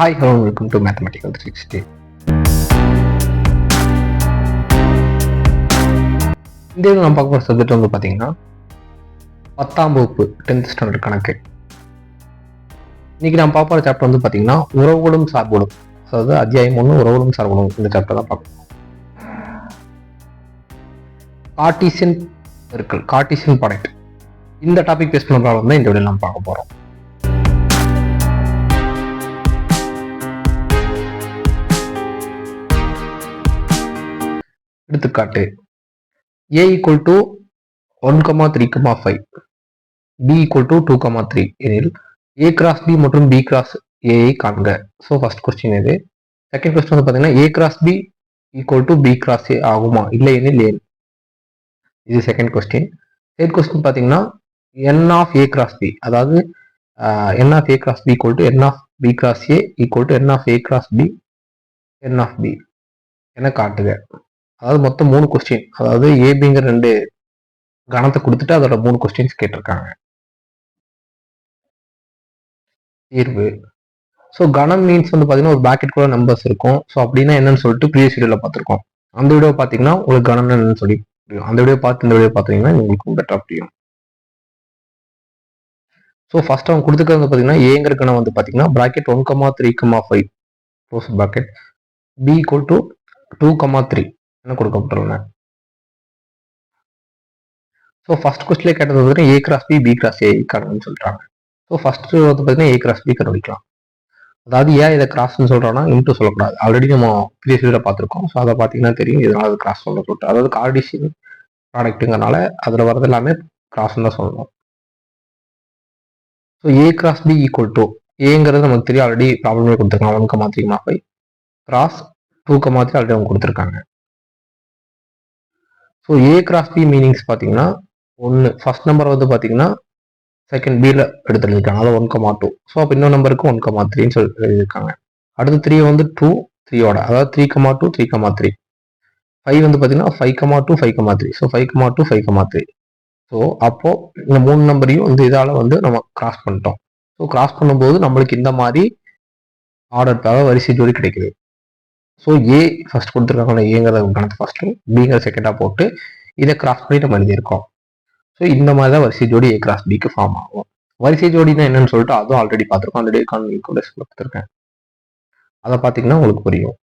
Hi hello welcome to mathematical three sixty இந்த இதில் நம்ம பார்க்க போகிற சப்ஜெக்ட் வந்து பார்த்தீங்கன்னா பத்தாம் வகுப்பு டென்த் ஸ்டாண்டர்ட் கணக்கு. இன்றைக்கி நான் பார்க்க போகிற சாப்டர் வந்து பார்த்தீங்கன்னா உறவுகளும் சார்புகளும். அதாவது அத்தியாயம் ஒன்று உறவுகளும் சார்புகளும் இந்த சாப்டர் தான் பார்க்கணும் கார்டீசியன் பெருக்கல் கார்டீசியன் ப்ராடக்ட் இந்த டாபிக் பேஸ் பண்ண ப்ராப்ளம் தான் இந்த வீடியோ நம்ம பார்க்க போகிறோம் எடுத்துக்காட்டு A equal to one comma three comma five B equal to two comma three எனில் ஏ கிராஸ் பி மற்றும் பி கிராஸ் ஏஐ காண்க. ஸோ ஃபர்ஸ்ட் கொஸ்டின் இது. செகண்ட் கொஸ்டின் வந்து பார்த்தீங்கன்னா A cross B equal to B cross A ஆகுமா? இல்லை எனில் ஏன்? இது செகண்ட் கொஸ்டின் தேர்ட் கொஸ்டின் பார்த்தீங்கன்னா n of A cross B அதாவது n of A cross B equal to n of B cross A equal to n of A cross B n of B என காட்டுக. அதாவது மொத்தம் மூணு question அதாவது ஏபிங்கிற ரெண்டு கணத்தை கொடுத்துட்டு அதோட மூணு கொஸ்டின்ஸ் கேட்டிருக்காங்க. தீர்வு. ஸோ கணம் மீன்ஸ் வந்து பார்த்தீங்கன்னா ஒரு பேக்கெட் கூட நம்பர்ஸ் இருக்கும். ஸோ அப்படின்னா என்னன்னு சொல்லிட்டு ப்ரீவியஸ் வீடியோவில் பார்த்துருக்கோம். அந்த வீடியோ பார்த்தீங்கன்னா உங்களுக்கு கணம் என்னன்னு சொல்லி புரியும். அந்த வீடியோ பார்த்து இந்த வீடியோ பார்த்தீங்கன்னா உங்களுக்கு பெட்டராக புரியும். ஸோ ஃபர்ஸ்ட் அவங்க கொடுத்துக்கிறது வந்து பார்த்தீங்கன்னா ஏங்கிற கணம் வந்து பார்த்தீங்கன்னா bracket one comma three comma five close bracket B equal to two comma three கொடுக்கப்பட்டுள்ளன? ஸோ ஃபர்ஸ்ட் கொஸ்டின்ல கேட்டது வந்து A cross B B cross A கணக்குன்னு சொல்றாங்க. ஸோ ஃபர்ஸ்ட் வந்து பார்த்தீங்கன்னா ஏ கிராஸ் பி கண்டுபிடிக்கலாம். அதாவது ஏன் இதை கிராஸ்னு சொல்றோம்னா இன்ட்டு சொல்லக்கூடாது. ஆல்ரெடி நம்ம ப்ரீவியஸ் வீடியோ பார்த்துருக்கோம். ஸோ அதை பார்த்தீங்கன்னா தெரியும். இதனால் அது கிராஸ் சொல்ல சொல்லிட்டு அதாவது கார்டிசியன் ப்ராடக்ட்டுங்கிறனால அதில் வரது எல்லாமே கிராஸ்னு தான் சொல்லணும் so A cross B equal to ஏங்கிறது நமக்கு தெரியும். ஆல்ரெடி ப்ராப்ளமே கொடுத்துருக்காங்க. ஒன் கமா த்ரீ மா five cross two comma three already அவங்க கொடுத்துருக்காங்க. So A cross B meanings பார்த்தீங்கன்னா ஒன்று ஃபர்ஸ்ட் நம்பர் வந்து பார்த்தீங்கன்னா செகண்ட் பியில் எடுத்து எழுதிருக்காங்க அதாவது ஒன் கமா டூ ஸோ அப்போ இன்னொரு நம்பருக்கு ஒன் கமா த்ரீன்னு சொல்லி எழுதியிருக்காங்க அடுத்து த்ரீ வந்து டூ த்ரீயோட அதாவது three comma two three comma three five வந்து பார்த்தீங்கன்னா five comma two five comma three so five comma two five comma three so அப்போது இந்த மூணு நம்பரையும் இந்த இதால் வந்து நம்ம கிராஸ் பண்ணிட்டோம். ஸோ கிராஸ் பண்ணும்போது நம்மளுக்கு இந்த மாதிரி ஆர்டர் தவிர வரிசை ஜோடி கிடைக்குது. ஸோ ஏ ஃபர்ஸ்ட் கொடுத்துருக்காங்களா ஏங்கிற கணக்கு ஃபர்ஸ்ட்டும் பிங்கிற செகண்டாக போட்டு இதை கிராஸ் பண்ணி நம்ம எழுதியிருக்கோம். ஸோ இந்த மாதிரி தான் வரிசை ஜோடி ஏ கிராஸ் பிக்கு ஃபார்ம் ஆகும். வரிசை ஜோடினா என்னன்னு சொல்லிட்டு அதுவும் ஆல்ரெடி பார்த்துருக்கோம். ஆல்ரெடி கான்வி கூட கொடுத்துருக்கேன். அதை பார்த்தீங்கன்னா உங்களுக்கு புரியும்.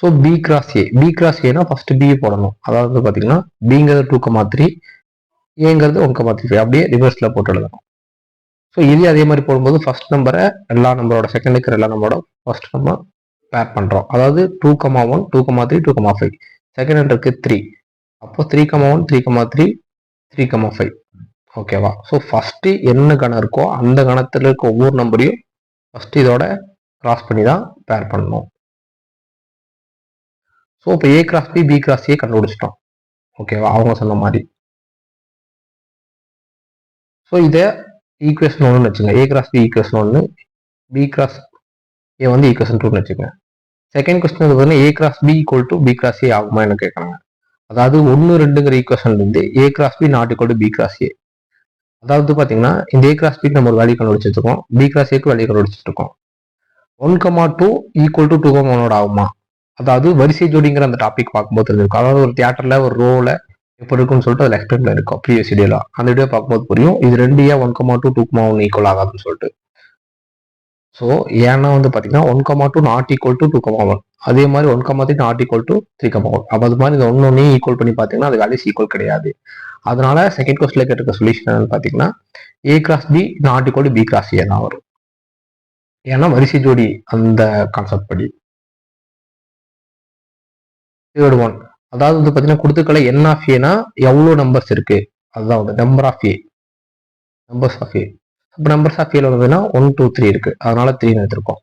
So B cross A B cross ஏனா ஃபர்ஸ்ட் பி போடணும். அதாவது பார்த்தீங்கன்னா பிங்கிறது டூ கமா த்ரீ ஏங்கிறது ஒன் கமா த்ரீ அப்படியே ரிவர்ஸில் போட்டு எழுதணும். ஸோ இது அதே மாதிரி போடும்போது ஃபர்ஸ்ட் நம்பரை எல்லா நம்பரோட செகண்ட் இருக்கிற எல்லா நம்பரோட ஃபர்ஸ்ட் நம்ம பேர் பண்ணுறோம் அதாவது two comma one two comma three two comma five second இருக்கு த்ரீ அப்போ three comma one three comma three three comma five ஓகேவா ஸோ ஃபஸ்ட்டு என்ன கணம் இருக்கோ அந்த கணத்தில் இருக்க ஒவ்வொரு நம்பரையும் ஃபஸ்ட்டு இதோட கிராஸ் பண்ணி தான் பேர் பண்ணணும். ஸோ இப்போ A cross B B cross A கண்டுபிடிச்சிட்டோம். ஓகேவா அவங்க சொன்ன மாதிரி. ஸோ இதை ஈக்குவேஷன் ஒன்றுன்னு வச்சுங்க ஏ கிராஸ் பி ஈக்குவேஷன் ஒன்று பி கிராஸ் ஏ வந்து e ஈக்குவேஷன் டூன்னு வச்சுக்கோங்க. செகண்ட் கொஸ்டின் வந்து பார்த்தீங்கன்னா A cross B equal to B cross A ஆகுமா என்ன கேட்குறாங்க அதாவது ஒன்று ரெண்டுங்கிற equation A cross B not equal to B cross A அதாவது பார்த்தீங்கன்னா இந்த ஏ கிராஸ் பிக்கு நம்ம ஒரு வேல்யூ கண்டுபிடிச்சிருக்கோம் பி கிராஸ் ஏக்கு வேல்யூ கண்டுபிடிச்சிருக்கோம் one comma two equal to two comma ஒனோட ஆகுமா? அதாவது வரிசை ஜோடிங்கிற அந்த டாபிக் பார்க்கும்போது தெரிஞ்சிருக்கும். அதாவது ஒரு தியேட்டரில் ஒரு ரோவில் எப்படி இருக்கும்னு சொல்லிட்டு அதில் எக்ஸ்பிளைன் இருக்கும். ப்ரீவியஸ் வீடியோல அந்த வீடியோ பார்க்கும்போது புரியும். இது ரெண்டு ஏன் one comma two two comma one equal ஆகாதுன்னு சொல்லிட்டு. ஸோ ஏன்னா வந்து பார்த்தீங்கன்னா one comma two not equal to two comma one அதே மாதிரி one comma three not equal to three comma one அப்போ அது மாதிரி இந்த ஒன்று ஒன்றையும் ஈக்குவல் பண்ணி பார்த்தீங்கன்னா அது வேல்யூஸ் ஈக்குவல் கிடையாது. அதனால செகண்ட் கொஸ்டில் கேட்டிருக்க சொல்யூஷன் என்னன்னு பார்த்தீங்கன்னா A cross B not equal to B cross A தான் வரும். ஏன்னா வரிசை ஜோடி அந்த கான்செப்ட் படி. தேர்ட் ஒன் அதாவது வந்து பார்த்தீங்கன்னா கொடுத்துக்கல என் ஆஃப் ஏனா எவ்வளோ நம்பர்ஸ் இருக்கு? அதுதான் வந்து number of A numbers of A இப்போ நம்பர்ஸ் ஆஃப் ஏல வந்ததுன்னா ஒன் டூ த்ரீ இருக்கு. அதனால த்ரீன்னு எடுத்திருக்கோம்.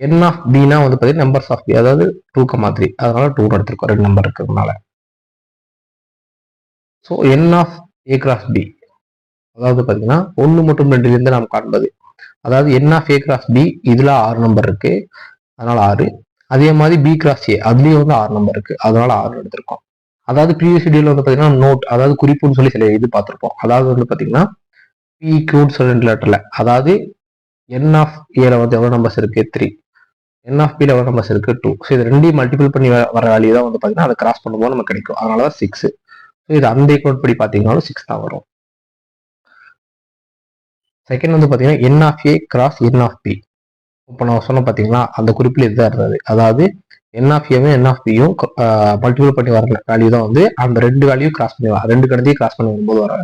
என் ஆஃப் பினா வந்து பார்த்தீங்கன்னா நம்பர்ஸ் ஆஃப் பி அதாவது டூ கமா த்ரீ அதனால டூன்னு எடுத்திருக்கோம். ரெண்டு நம்பர் இருக்கிறதுனால. So n of A cross B அதாவது பார்த்தீங்கன்னா ஒன்று மற்றும் ரெண்டுலேருந்து நாம் காண்பது. அதாவது n of A cross B இதில் ஆறு நம்பர் இருக்கு. அதனால ஆறு. அதே மாதிரி பி கிராஸ் ஏ அதுலேயும் வந்து ஆறு நம்பர் இருக்கு. அதனால ஆறு எடுத்திருக்கோம். அதாவது ப்ரீவியஸ் வீடியோவில் வந்து பார்த்தீங்கன்னா நோட் அதாவது குறிப்புன்னு சொல்லி சில இது பார்த்துருப்போம். அதாவது வந்து பார்த்தீங்கன்னா பி கியூட் ரெண்டு லெட்டர்ல அதாவது என் ஆஃப் ஏல வந்து எவ்வளோ நம்பர்ஸ் இருக்கு? த்ரீ என் ஆஃப் பியில் எவ்வளோ நம்பர்ஸ் இருக்கு? டூ ஸோ இது ரெண்டையும் மல்டிபிள் பண்ணி வர வேல்யூ தான் வந்து பார்த்தீங்கன்னா அதை கிராஸ் பண்ணும்போது நமக்கு கிடைக்கும். அதனால தான் சிக்ஸ் ஸோ இது அந்த அக்கௌண்ட் படி பார்த்தீங்கன்னாலும் சிக்ஸ் தான் வரும். செகண்ட் வந்து பார்த்தீங்கன்னா n of A cross n of B இப்போ நான் சொன்ன பார்த்தீங்களா அந்த குறிப்பில் இதுதான் இருந்தது. அதாவது என் ஆஃப் ஏவும் என் ஆஃப் பியும் மல்டிபிள் பண்ணி வர வேல்யூ தான் வந்து அந்த ரெண்டு வேல்யூ கிராஸ் பண்ணி வர ரெண்டு கடத்தையும் கிராஸ் பண்ணி வரும்போது வர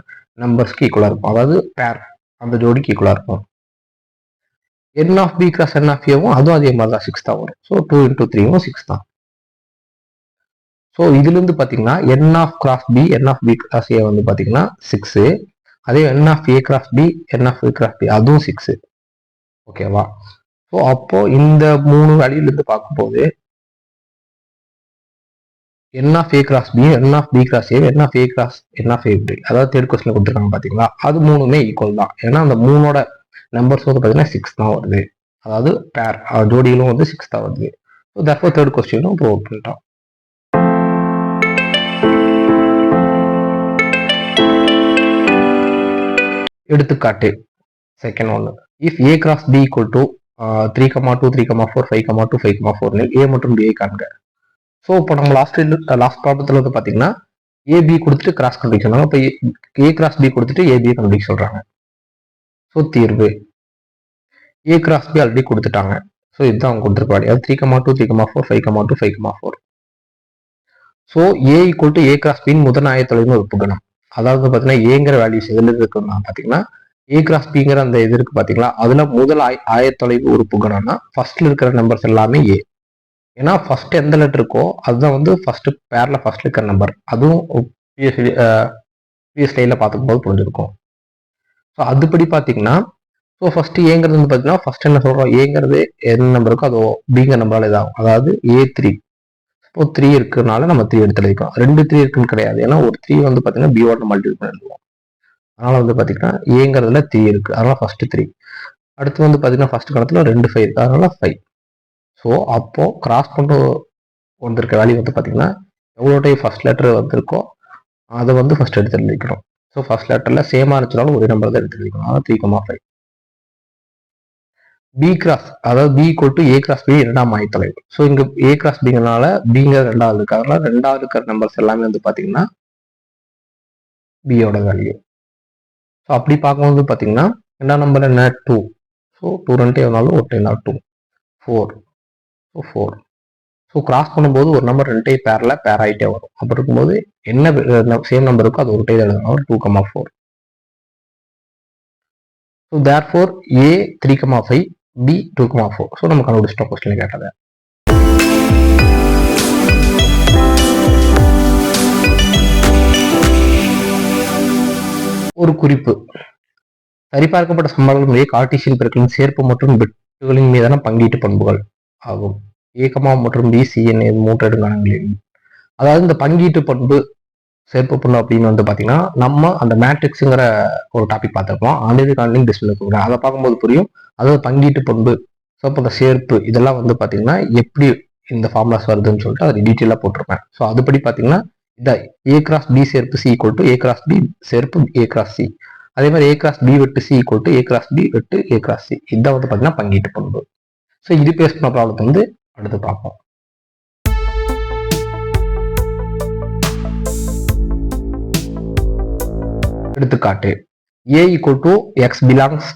நம்பர்ஸ்க்கு ஈக்குவலாக இருக்கும். அதாவது பேர் அந்த ஜோடிக்கு ஈக்குவலாக இருக்கும். N of B cross n of ஏவும் அதுவும் அதே மாதிரி தான் சிக்ஸ் தான் வரும். ஸோ டூ இன்டூ த்ரீவும் சிக்ஸ் தான். ஸோ இதுலேருந்து பார்த்தீங்கன்னா n of cross B n of B cross A வந்து பார்த்தீங்கன்னா சிக்ஸு அதே n of A cross B n of A cross B அதுவும் சிக்ஸு ஓகேவா ஸோ அப்போ இந்த மூணு வேல்யூலேருந்து பார்க்கும்போது n of A cross B n of B cross A n of A cross n of A B அதாவது third question கொடுத்துருக்காங்க பார்த்தீங்களா அது மூணுமே ஈக்குவல் தான். ஏன்னா அந்த மூணோட நம்பர்ஸ் வந்து பார்த்தீங்கன்னா சிக்ஸ் தான் வருது. அதாவது பேர் ஜோடிகளும் வந்து சிக்ஸ் தான் வருது. ஸோ தப்போ தேர்ட் கொஸ்டினும் ப்ரூவ் பண்ணிட்டோம் எடுத்துக்காட்டு செகண்ட் ஒன்று if A cross B equal to three comma two three comma four five comma two five comma ஃபோர்னு ஏ மற்றும் பிஐ காண்க. ஸோ இப்போ நம்ம லாஸ்ட் லாஸ்ட் ப்ராப்ளத்தில் வந்து பார்த்தீங்கன்னா ஏபி கொடுத்துட்டு கிராஸ் கண்டுபிடிக்க சொன்னாங்க இப்போ ஏ கிராஸ் பி கொடுத்துட்டு ஏபியை கண்டுபிடிக்க சொல்கிறாங்க ஸோ தீர்வு. ஏ கிராஸ் பி ஆல்ரெடி கொடுத்துட்டாங்க. ஸோ இதுதான் அவங்க கொடுத்துருப்பாடி அது three comma two three comma four five comma two five comma four so A equal to A cross பின் முதல் ஆயத்தொலைன்னு ஒரு புகணம் அதாவது பார்த்தீங்கன்னா ஏங்கிற வேல்யூஸ் எதில் இருக்குன்னா பார்த்தீங்கன்னா ஏ கிராஸ் பிங்கிற அந்த இது இருக்கு பாத்தீங்களா? அதில் முதல் ஆய ஆயத்தொலைவு ஒரு புகனம்னா ஃபர்ஸ்ட்ல இருக்கிற நம்பர்ஸ் எல்லாமே ஏ ஏன்னா ஃபர்ஸ்ட் எந்த லெட்டர் இருக்கோ அதுதான் வந்து ஃபர்ஸ்ட் பேர்ல ஃபர்ஸ்ட் இருக்கிற நம்பர் அதுவும் ப்ரீவியஸ் லைனில் பார்த்துக்கும்போது புரிஞ்சிருக்கும். ஸோ அதுபடி பார்த்தீங்கன்னா ஸோ ஃபர்ஸ்ட் ஏங்கிறது வந்து பார்த்தீங்கன்னா ஃபர்ஸ்ட் என்ன சொல்றோம்? ஏங்கிறது என்ன நம்பர் இருக்கோ அதோ பிங்கிற நம்பரால் இதாகும். அதாவது ஏ த்ரீ இப்போ த்ரீ இருக்குனால நம்ம த்ரீ எடுத்து எழுதிக்கலாம். ரெண்டு த்ரீ இருக்குன்னு கிடையாது. ஏன்னா ஒரு த்ரீ வந்து பார்த்தீங்கன்னா பியோட மல்டிபிள் பண்ணி எழுதுவோம் அதனால வந்து பார்த்தீங்கன்னா ஏங்கிறதுல த்ரீ இருக்கு. அதனால ஃபர்ஸ்ட் த்ரீ அடுத்து வந்து பார்த்தீங்கன்னா ஃபர்ஸ்ட் கணத்துல ரெண்டு ஃபைவ் இருக்கு. அதனால ஃபைவ் ஸோ அப்போ கிராஸ் கொண்டு வந்திருக்க வேல்யூ வந்து பார்த்தீங்கன்னா எவ்வளோ டைம் ஃபர்ஸ்ட் லெட்டர் வந்திருக்கோ அதை வந்து ஃபர்ஸ்ட் எடுத்து எழுதிக்கணும். ஸோ ஃபர்ஸ்ட் லெட்டரில் சேமாக இருந்துச்சாலும் ஒரே நம்பர் தான் எடுத்து எழுதிக்கணும். அதாவது three comma five B cross அதாவது B equal to A cross B இரண்டாம் ஆயத்தொலைவு ஸோ இங்க ஏ கிராஸ் பிங்கிறனால பிங்கிற ரெண்டாவது இருக்கு. அதனால ரெண்டாவது இருக்கிற நம்பர்ஸ் எல்லாமே வந்து பார்த்தீங்கன்னா பியோட வேல்யூ ஸோ அப்படி பார்க்கும்போது பார்த்தீங்கன்னா ரெண்டாம் நம்பர் என்ன டூ ஸோ டூ ரெண்டு எவ்வளோ ஒரு time two four so four so cross பண்ணும்போது ஒரு நம்பர் ரெண்டே பேரில் பேர் ஆகிட்டே வரும். அப்படி இருக்கும்போது என்ன சேம் நம்பர் இருக்கோ அது ஒரு டை எழுதணும் two comma four so there four A three comma five B two comma four so நம்ம கண்டுபிடிச்சிட்டோம் கொஸ்டின் கேட்டதை. ஒரு குறிப்பு. சரிபார்க்கப்பட்ட சம்பளங்கள் முறையை கார்டீசியன் பெருக்களின் சேர்ப்பு மற்றும் வெட்டுகளின் மீதான பங்கீட்டு பண்புகள் ஆகும். ஏகமா மற்றும் பி சிஎன் மூன்று இடங்கணங்களில் அதாவது இந்த பங்கீட்டு பண்பு சேர்ப்பு பண்பு அப்படின்னு வந்து பார்த்தீங்கன்னா நம்ம அந்த மேட்ரிக்ஸுங்கிற ஒரு டாபிக் பார்த்துருப்போம். ஆண்டியர் காண்டிங் டிஸ்பிளே கொடுக்குறோம் அதை பார்க்கும்போது புரியும். அதாவது பங்கீட்டு பண்பு ஸோ அந்த சேர்ப்பு இதெல்லாம் வந்து பார்த்தீங்கன்னா எப்படி இந்த ஃபார்முலாஸ் வருதுன்னு சொல்லிட்டு அதை டீட்டெயிலாக போட்டிருப்பேன். ஸோ அதுபடி பார்த்தீங்கன்னா இந்த ஏ கிராஸ் பி சேர்ப்பு C equal to A cross B சேர்ப்பு ஏ கிராஸ் சி அதே மாதிரி ஏ கிராஸ் பி வெட்டு C equal to A cross B வெட்டு ஏ கிராஸ் சி இதான் வந்து பார்த்தீங்கன்னா பங்கீட்டு பண்பு ஸோ இது பேஸ் பண்ண ப்ராப்ளத்தை வந்து அடுத்து பார்ப்போம். எடுத்துக்காட்டு. A equal to x belongs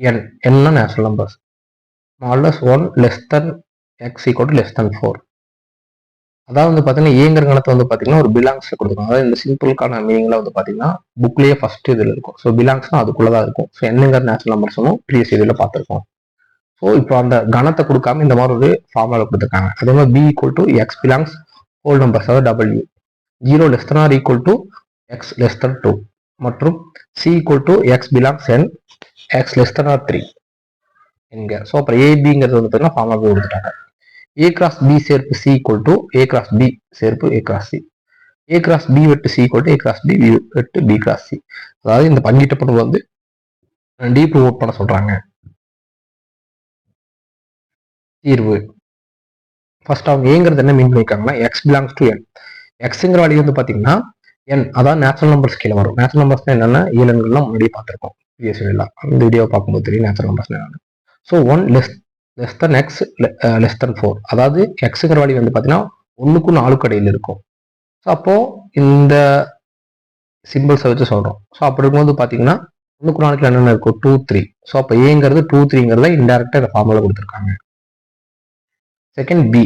n என்ன நேச்சுரல் நம்பர்ஸ் மாலஸ் one less than x equal to less than four அதாவது வந்து பார்த்தீங்கன்னா ஏங்கிற கணத்தை வந்து பார்த்தீங்கன்னா ஒரு பிலாங்ஸில் கொடுத்துருக்கோம் அதாவது இந்த சிம்பிளுக்கான மீனிங்ல வந்து பார்த்தீங்கன்னா புக்லேயே ஃபர்ஸ்ட் இதில் இருக்கும். ஸோ பிலாங்ஸ்னா அதுக்குள்ளே தான் இருக்கும். ஸோ என்னங்கிற நேச்சுரல் நம்பர்ஸும் ப்ரீவியஸ் இதில் பார்த்துருக்கோம். ஸோ இப்போ அந்த கணத்தை கொடுக்காம இந்த மாதிரி ஒரு ஃபார்முலா கொடுத்துருக்காங்க. அதே மாதிரி B equal to x belongs whole numbers அதாவது W zero less than R equal to x less than two மற்றும் C equal to x belongs n x less than R three என்க ஸோ அப்புறம் ஏபிங்கிறது வந்து பார்த்தீங்கன்னா ஃபார்முலா கொடுத்துட்டாங்க. A cross B சேர்ப்பு C equal to A cross B சேர்ப்பு A cross C A cross B வெட்டு C equal to A cross B வெட்டு பி கிராஸ் சி அதாவது இந்த பங்கீட்டு படம் வந்து டீ ப்ரூவ் e பண்ண சொல்றாங்க. தீர்வு. ஃபர்ஸ்ட் அவங்க ஏங்கிறது என்ன மீன் பண்ணிருக்காங்கன்னா எக்ஸ் பிலாங்ஸ் டு என் எக்ஸுங்கிற வேல்யூ வந்து பார்த்தீங்கன்னா என் அதான் நேச்சுரல் நம்பர்ஸ் கீழே வரும். நேச்சுரல் நம்பர்ஸ் என்னென்ன ஏழன்கள்லாம் முன்னாடியே பார்த்துருக்கோம். பிஎஸ்சிலாம் அந்த வீடியோ பார்க்கும்போது தெரியும் நேச்சுரல் நம்பர்ஸ் என்னென்னு. So one less less than x less than four அதாவது எக்ஸுங்கிற வழி வந்து பார்த்தீங்கன்னா ஒன்றுக்கும் நாலுக்கு இடையில் இருக்கும். ஸோ அப்போது இந்த சிம்பிள்ஸை வச்சு சொல்கிறோம் ஸோ அப்படி இருக்கும்போது பார்த்தீங்கன்னா ஒன்றுக்கு நாளுக்கு என்னென்ன இருக்கும்? டூ த்ரீ ஸோ அப்போ ஏங்கிறது டூ த்ரீங்கிறத இன்டெரக்டாக இந்த ஃபார்முலா கொடுத்துருக்காங்க. செகண்ட் பி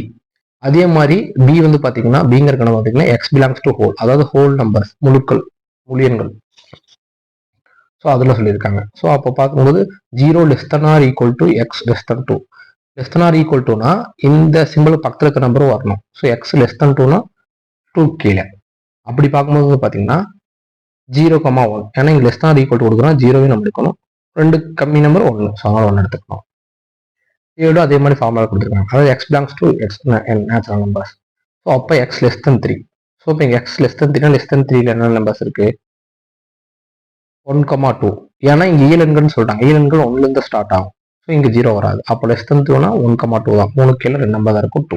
அதே மாதிரி பி வந்து பார்த்தீங்கன்னா பிங்கிற கணக்கு பார்த்தீங்கன்னா எக்ஸ் பிலாங்ஸ் டு ஹோல் அதாவது ஹோல் நம்பர்ஸ் முழுக்கள் முழியன்கள். ஸோ அதில் சொல்லியிருக்காங்க. ஸோ அப்போ பார்க்கும்போது zero less than or equal to x less than two less than or equal டுனா இந்த சிம்பிள் பக்கத்தில் இருக்க நம்பரும் வரணும். ஸோ எக்ஸ் லெஸ் தன் டூனா டூ கீழே. அப்படி பார்க்கும்போது பார்த்தீங்கன்னா ஜீரோ கமா ஒன் ஏன்னா இங்கே லெஸ் தான் ஈக்குவல் டு கொடுக்குறோம். ஜீரோவே நம்ம எடுக்கணும் ரெண்டு கம்மி நம்பர் ஒன்று ஸோ அதனால் ஒன்று எடுத்துக்கணும். ஏழு அதே மாதிரி ஃபார்முலா கொடுத்துருக்காங்க. அதாவது X belongs to X natural numbers so அப்போ X less than three so இப்போ இங்கே எக்ஸ் லெஸ் தென் த்ரீனா லெஸ் தென் த்ரீல என்ன நம்பர்ஸ் இருக்குது ஒன் கமா டூ ஏன்னா இங்கே ஈலன்கள்னு e சொல்லிட்டாங்க ஈலன்கள் e ஒன்லேருந்து ஸ்டார்ட் ஆகும். ஸோ இங்கே ஜீரோ வராது. அப்போ லெஸ் தன் டூனா ஒன் கமா டூ தான். மூணு கீழே ரெண்டு நம்பர் தான் இருக்கும் டூ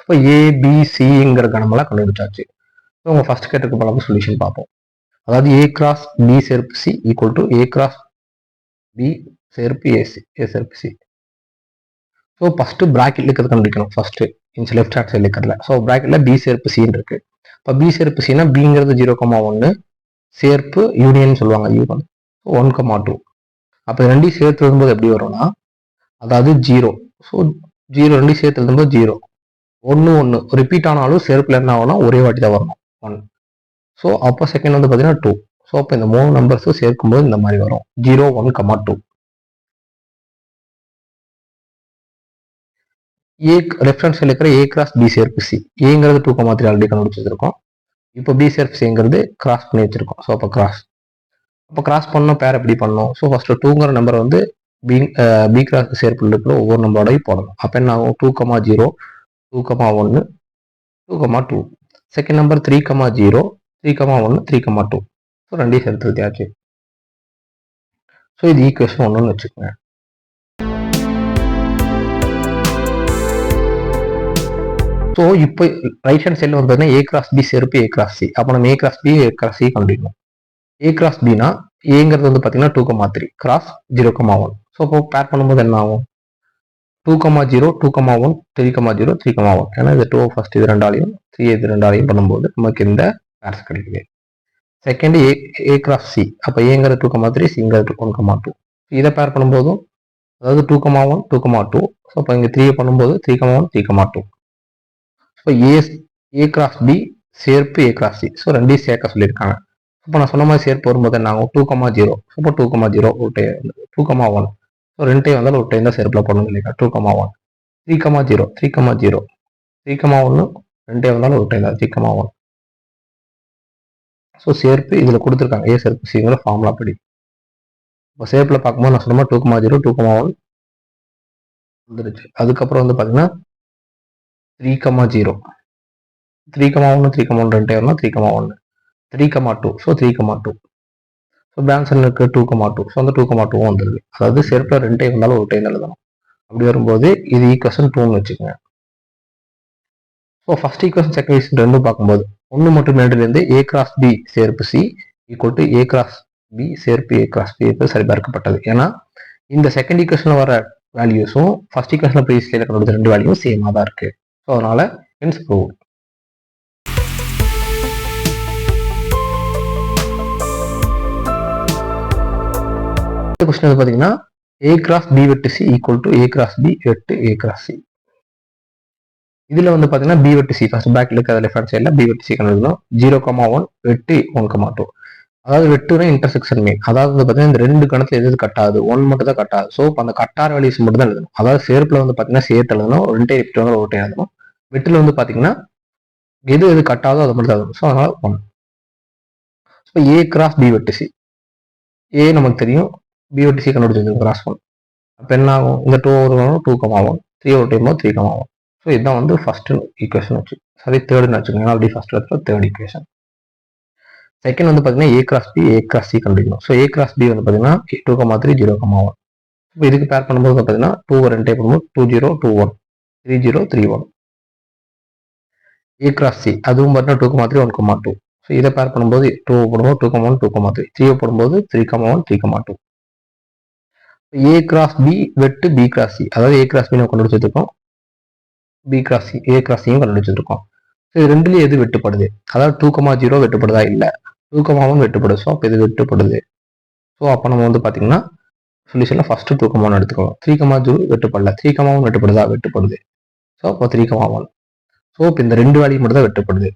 இப்போ ஏபிசிங்கிற கணமெல்லாம் கண்டுபிடிச்சாச்சு. ஸோ உங்கள் ஃபர்ஸ்ட் கேட்டுக்கு போல சொல்யூஷன் பார்ப்போம். அதாவது ஏ கிராஸ் பி சேர்ப்பு C equal to A cross B சேர்ப்பு ஏசி ஏ சேர்ப்பு சி ஸோ ஃபஸ்ட்டு ப்ராக்கெட் இருக்கிறது கண்டுபிடிக்கணும். ஃபஸ்ட்டு இன்ச் லெஃப்ட் ஹேண்ட் சைடு இருக்கிறதுல. ஸோ ப்ராக்கெட்டில் பி சேர்ப்பு சின்னு இருக்குது இப்போ பி சேர்ப்பு சின்னா பிங்கிறது ஜீரோ கமா ஒன்று சேர்ப்பு யூனியன் சொல்லுவாங்க யூனியன் ஒன் கமா டூ அப்போ ரெண்டையும் சேர்த்து எழுதும்போது எப்படி வரும்னா அதாவது ஜீரோ ஸோ ஜீரோ ரெண்டையும் சேர்த்து எழுதும்போது ஜீரோ ஒன்று ஒன்று ரிப்பீட் ஆனாலும் சேர்ப்பில் என்ன ஆகும்னா ஒரே வாட்டி தான் வரணும் ஒன் ஸோ அப்போ செகண்ட் வந்து பார்த்தீங்கன்னா டூ ஸோ அப்போ இந்த மூணு நம்பர்ஸும் சேர்க்கும்போது இந்த மாதிரி வரும். Zero one comma two A ரெஃபரன்ஸில் இருக்கிற ஏ கிராஸ் பி சேர்ப்பு சி ஏங்கிறது டூ கமா த்ரீ ஆல்ரெடி கண்டுபிடிச்சிருக்கோம். இப்போ பி சேர்ப்பு சிங்கிறது கிராஸ் பண்ணி வச்சிருக்கோம். ஸோ அப்போ கிராஸ் அப்போ கிராஸ் பண்ணோம் பேர் எப்படி பண்ணோம் ஸோ ஃபஸ்ட்டு டூங்கிற நம்பர் வந்து பி பி கிராஸ் சேர்ப்பில் இருக்கிற ஒவ்வொரு நம்பரோடையும் போடணும். அப்போ என்ன ஆகும்? Two comma zero two comma ஒன்று two comma two second number three comma zero three comma ஒன்று த்ரீ கமா டூ ஸோ ரெண்டையும் சேர்த்து எழுதியாச்சு ஸோ இது ஈக்குவேஷன் ஒன்றுன்னு வச்சுக்கோங்க. ஸோ இப்போ ரைட் ஹேண்ட் சைடில் வந்து பார்த்தீங்கன்னா ஏ கிராஸ் பி செருப்பு ஏ கிராஸ் சி அப்போ நம்ம A cross B A cross C கண்டுபிடிக்கணும் ஏ கிராஸ் பினா ஏங்கிறது வந்து பார்த்தீங்கன்னா two comma three cross zero comma one so இப்போ பேர் பண்ணும்போது என்ன ஆகும்? Two comma zero two comma one three comma zero three comma one ஏன்னா இது டூ ஃபர்ஸ்ட் இது ரெண்டாலையும் த்ரீ இது ரெண்டாலையும் பண்ணும்போது நமக்கு இந்த பேர்ஸ் கிடைக்குது. Second A A cross C அப்போ ஏங்கிறது டூ கமா த்ரீ சிங்கிறது ஒன் கமா டூ இதை பேர் பண்ணும்போதும் அதாவது two comma one two comma two so இப்போ இங்கே த்ரீ பண்ணும்போது three comma one three comma two so A A cross B சேர்ப்பு ஏ கிராஸ் சி ஸோ ரெண்டையும் சேர்க்க சொல்லியிருக்காங்க. இப்போ நான் சொன்ன மாதிரி சேர்ப்பு வரும்போது என்ன ஆகும்? டூ கமா ஜீரோ இப்போ டூ கமா ஜீரோ ஒரு டே டூ கமா ஒன் ஸோ ரெண்டு டைம் வந்தாலும் ஒரு டைம் தான் சேர்ப்பில் போடணும் இல்லையா two comma one three comma zero three comma zero three comma ஒன்று ரெண்டு டைம் வந்தாலும் ஒரு டைம் தான். த்ரீ கமா ஒன் ஸோ சேர்ப்பு இதில் கொடுத்துருக்காங்க. ஏ சேர்ப்பு சிங்கிற ஃபார்முலா படி. இப்போ சேர்ப்பில் பார்க்கும்போது நான் சொன்ன two comma zero two comma one வந்துருச்சு. அதுக்கப்புறம் வந்து பார்த்தீங்கன்னா three comma zero three comma ஒன்று த்ரீ கமா ஒன்று ரெண்டு டைம் த்ரீ கமா ஒன்று three comma two so three comma two so Branson இருக்க டூ கமா டூ ஸோ அந்த டூ கமா டூவும் வந்துருது அதாவது சேர்ப்பில் ரெண்டு டைம் இருந்தாலும் ஒரு டைம் எழுதணும். அப்படி வரும்போது இது ஈக்குவேஷன் டூன்னு வச்சுக்கோங்க. So first equation second equation ரெண்டும் பார்க்கும்போது ஒன்று மட்டும் ரெண்டுலேருந்து ஏ கிராஸ் பி சேர்ப்பு C equal to A cross B சேர்ப்பு ஏ கிராஸ் பி சரிபார்க்கப்பட்டது. ஏன்னா இந்த செகண்ட் ஈக்குவேஷனில் வர வேல்யூஸும் ஃபர்ஸ்ட் ஈக்குவேஷனில் ப்ரீவியஸ்ல கண்டுபிடிச்ச ரெண்டு வேல்யூவும் சேமாக தான் இருக்குது ஸோ அதனால் ஹென்ஸ் ப்ரூவ் கொஸ்டின் வந்து பார்த்தீங்கன்னா ஏ கிராஸ் பி வெட்டு C equal to A cross B வெட்டு ஏ கிராஸ் சி இதில் வந்து பார்த்தீங்கன்னா பி வெட்டு சி ஃபர்ஸ்ட் பேக்கில் இருக்க லெஃப்ட் ஹேண்ட் சைடில் பி வெட்டு சி கண்டுபிடிக்கணும். ஜீரோ கமா ஒன் வெட்டு ஒன் கமா டூ அதாவது வெட்டுனா இன்டர்செக்ஷன் மீன் அதாவது வந்து பார்த்தீங்கன்னா இந்த ரெண்டு கணத்துல எது கட்டாது? ஒன் மட்டும் தான் கட்டாது. ஸோ அந்த கட்டார வேல்யூஸ் மட்டும் தான் எழுதணும். அதாவது சேர்ப்பில் வந்து பார்த்தீங்கன்னா சேர்த்து எழுதணும். ரெண்டே ரிப்பீட் வந்து ஒரு எழுதணும். வெட்டில் வந்து பார்த்தீங்கன்னா எது எது கட்டாதோ அதை மட்டும் தான் எழுதணும். ஸோ அதனால் one so A cross B வெட்டு சி ஏ நமக்கு தெரியும். பி வெட்டு சி கண்டுபிடிச்சிருக்கு கிராஸ் ஒன் அப்போ என்ன ஆகும்? இந்த டூ ஒரு டூ கம் ஆகும் த்ரீ ஒரு டைமோ த்ரீ கம் ஆகும் ஸோ இதுதான் வந்து ஃபர்ஸ்ட் ஈக்குவேஷன் வச்சு. சரி தேர்டுன்னு வச்சுக்கோங்க. அப்படி ஃபர்ஸ்ட் இடத்துல தேர்ட் ஈக்குவேஷன் செகண்ட் வந்து பார்த்தீங்கன்னா A cross B A cross C கண்டுபிடிக்கணும். ஸோ ஏ கிராஸ் பி வந்து பார்த்தீங்கன்னா two comma three zero comma one இப்போ இதுக்கு பேர் பண்ணும்போது பார்த்தீங்கன்னா டூ ரெண்டு டைப் பண்ணும்போது two zero two one three zero three one A cross C அதுவும் பார்த்தீங்கன்னா two comma three one comma two so இதை பேர் பண்ணும்போது டூ போடும்போது two comma one two comma three three போடும்போது three comma one three comma two A cross B வெட்டு B cross C அதாவது A cross B நம்ம கண்டுபிடிச்சிருக்கோம் B cross C A cross சியும் கண்டுபிடிச்சிருக்கோம் so ரெண்டுலேயும் எது வெட்டுப்படுது? அதாவது டூ கமா ஜீரோ வெட்டுப்படுதா இல்லை? தூக்கமாகவும் வெட்டுப்படும். ஸோ அப்போ இது வெட்டுப்படுது. ஸோ அப்போ நம்ம வந்து பார்த்தீங்கன்னா சொல்யூஷனில் ஃபஸ்ட்டு டூ கமாவும் எடுத்துக்கணும் த்ரீ கமா ஜூ வெட்டுப்படல. த்ரீ கமாவும் வெட்டுப்படுதா? வெட்டுப்படுது. ஸோ அப்போ த்ரீ கமா ஒன் ஸோ இப்போ இந்த ரெண்டு வேல்யூ மட்டும் தான் வெட்டுப்படுது.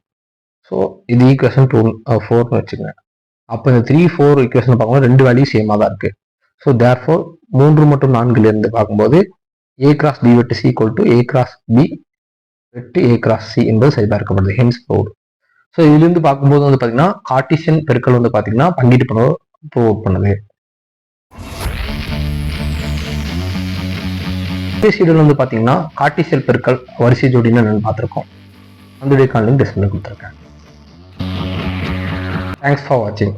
ஸோ இது ஈக்குவேஷன் டூ ஃபோர்னு வச்சுக்கோங்க. அப்போ இந்த த்ரீ ஃபோர் ஈக்குவேஷன் பார்க்கும்போது ரெண்டு வேல்யூ சேமாக தான் இருக்குது ஸோ தேர் ஃபோர் மூன்று மற்றும் நான்குலேருந்து பார்க்கும்போது ஏ கிராஸ் பி வெட்டு C equal to A cross B வெட்டு ஏ கிராஸ் சி என்பது சரிபார்க்கப்படுது. ஹென்ஸ் ஃபோர் ஸோ இதுலேருந்து பார்க்கும்போது வந்து பார்த்தீங்கன்னா கார்டிசியன் பெருக்கள் வந்து பார்த்தீங்கன்னா பங்கீட்டு பண்ண ப்ரூவ் பண்ணுது. ஷீடில் வந்து பார்த்தீங்கன்னா கார்டிசியல் பெருக்கள் வரிசை ஜோடின்னு என்னன்னு பார்த்துருக்கோம். அந்த காலையும் டிஸ்பிளே கொடுத்துருக்கேன். தேங்க்ஸ் ஃபார் வாட்சிங்